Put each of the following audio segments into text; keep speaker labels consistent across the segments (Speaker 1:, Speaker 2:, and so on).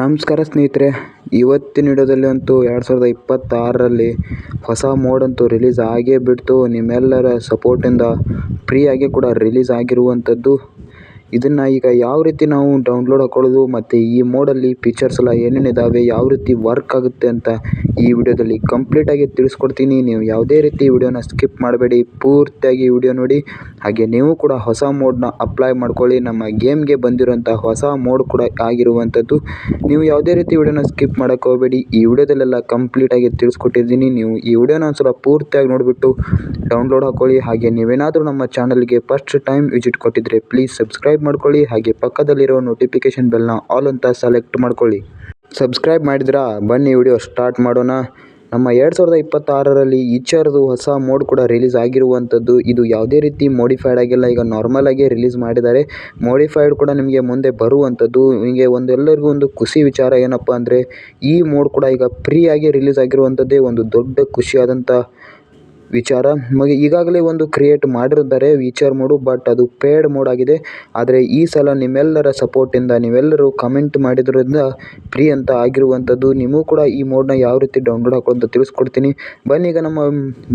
Speaker 1: ನಮಸ್ಕಾರ ಸ್ನೇಹಿತರೆ. ಇವತ್ತಿನ ವಿಡಿಯೋದಲ್ಲಿ ಅಂತೂ ಎರಡು ಸಾವಿರದ ಇಪ್ಪತ್ತಾರರಲ್ಲಿ ಹೊಸ ಮೋಡ್ ಅಂತೂ ರಿಲೀಸ್ ಆಗೇ ಬಿಡ್ತು. ನಿಮ್ಮೆಲ್ಲರ ಸಪೋರ್ಟಿಂದ ಆಗಿ ಕೂಡ ರಿಲೀಸ್ ಆಗಿರುವಂಥದ್ದು ಇದನ್ನು ಈಗ ಯಾವ ರೀತಿ ನಾವು ಡೌನ್ಲೋಡ್ ಹಾಕೊಳ್ಳೋದು ಮತ್ತು ಈ ಮೋಡಲ್ಲಿ ಫೀಚರ್ಸ್ ಎಲ್ಲ ಏನೇನಿದ್ದಾವೆ ಯಾವ ರೀತಿ ವರ್ಕ್ ಆಗುತ್ತೆ ಅಂತ ಈ ವಿಡಿಯೋದಲ್ಲಿ ಕಂಪ್ಲೀಟಾಗಿ ತಿಳಿಸ್ಕೊಡ್ತೀನಿ. ನೀವು ಯಾವುದೇ ರೀತಿ ವಿಡಿಯೋನ ಸ್ಕಿಪ್ ಮಾಡಬೇಡಿ, ಪೂರ್ತಿಯಾಗಿ ವಿಡಿಯೋ ನೋಡಿ. ಹಾಗೆ ನೀವು ಕೂಡ ಹೊಸ ಮೋಡ್ನ ಅಪ್ಲೈ ಮಾಡ್ಕೊಳ್ಳಿ. ನಮ್ಮ ಗೇಮ್ಗೆ ಬಂದಿರೋಂಥ ಹೊಸ ಮೋಡ್ ಕೂಡ ಆಗಿರುವಂಥದ್ದು. ನೀವು ಯಾವುದೇ ರೀತಿ ವಿಡಿಯೋನ ಸ್ಕಿಪ್ ಮಾಡೋಕ್ಕೆ ಹೋಗಬೇಡಿ. ಈ ವಿಡಿಯೋದಲ್ಲೆಲ್ಲ ಕಂಪ್ಲೀಟಾಗಿ ತಿಳಿಸ್ಕೊಟ್ಟಿದ್ದೀನಿ. ನೀವು ಈ ವಿಡಿಯೋನ ಒಂದ್ಸಲ ಪೂರ್ತಿಯಾಗಿ ನೋಡಿಬಿಟ್ಟು ಡೌನ್ಲೋಡ್ ಹಾಕೊಳ್ಳಿ. ಹಾಗೆ ನೀವೇನಾದರೂ ನಮ್ಮ ಚಾನಲ್ಗೆ ಫಸ್ಟ್ ಟೈಮ್ ವಿಸಿಟ್ ಕೊಟ್ಟಿದ್ರೆ ಪ್ಲೀಸ್ ಸಬ್ಸ್ಕ್ರೈಬ್ ಮಾಡ್ಕೊಳ್ಳಿ ಹಾಗೆ ಪಕ್ಕದಲ್ಲಿರೋ ನೋಟಿಫಿಕೇಷನ್ ಬೆಲ್ನ ಆಲ್ ಅಂತ ಸೆಲೆಕ್ಟ್ ಮಾಡ್ಕೊಳ್ಳಿ. ಸಬ್ಸ್ಕ್ರೈಬ್ ಮಾಡಿದ್ರಾ? ಬನ್ನಿ ವಿಡಿಯೋ ಸ್ಟಾರ್ಟ್ ಮಾಡೋಣ. ನಮ್ಮ ಎರಡು ಸಾವಿರದ ಇಪ್ಪತ್ತಾರರಲ್ಲಿ ಈಚರ್ದು ಹೊಸ ಮೋಡ್ ಕೂಡ ರಿಲೀಸ್ ಆಗಿರುವಂಥದ್ದು. ಇದು ಯಾವುದೇ ರೀತಿ ಮೋಡಿಫೈಡ್ ಆಗಿಲ್ಲ. ಈಗ ನಾರ್ಮಲ್ ಆಗಿ ರಿಲೀಸ್ ಮಾಡಿದ್ದಾರೆ. ಮೋಡಿಫೈಡ್ ಕೂಡ ನಿಮಗೆ ಮುಂದೆ ಬರುವಂಥದ್ದು. ನಿಮಗೆ ಒಂದೆಲ್ಲರಿಗೂ ಒಂದು ಖುಷಿ ವಿಚಾರ ಏನಪ್ಪ ಅಂದರೆ ಈ ಮೋಡ್ ಕೂಡ ಈಗ ಫ್ರೀಯಾಗಿ ರಿಲೀಸ್ ಆಗಿರುವಂಥದ್ದೇ ಒಂದು ದೊಡ್ಡ ಖುಷಿಯಾದಂಥ ವಿಚಾರ. ನಮಗೆ ಈಗಾಗಲೇ ಒಂದು ಕ್ರಿಯೇಟ್ ಮಾಡಿರ್ತಾರೆ ವಿಚಾರ್ ಮೋಡು ಬಟ್ ಅದು ಪೇಯ್ಡ್ ಮೋಡ್ ಆಗಿದೆ. ಆದರೆ ಈ ಸಲ ನಿಮ್ಮೆಲ್ಲರ ಸಪೋರ್ಟಿಂದ ನೀವೆಲ್ಲರೂ ಕಮೆಂಟ್ ಮಾಡಿದ್ರಿಂದ ಫ್ರೀ ಅಂತ ಆಗಿರುವಂಥದ್ದು ನಿಮಗೂ ಕೂಡ ಈ ಮೋಡ್ನ ಯಾವ ರೀತಿ ಡೌನ್ಲೋಡ್ ಹಾಕೋ ಅಂತ ತಿಳಿಸ್ಕೊಡ್ತೀನಿ. ಬನ್ನಿ ಈಗ ನಮ್ಮ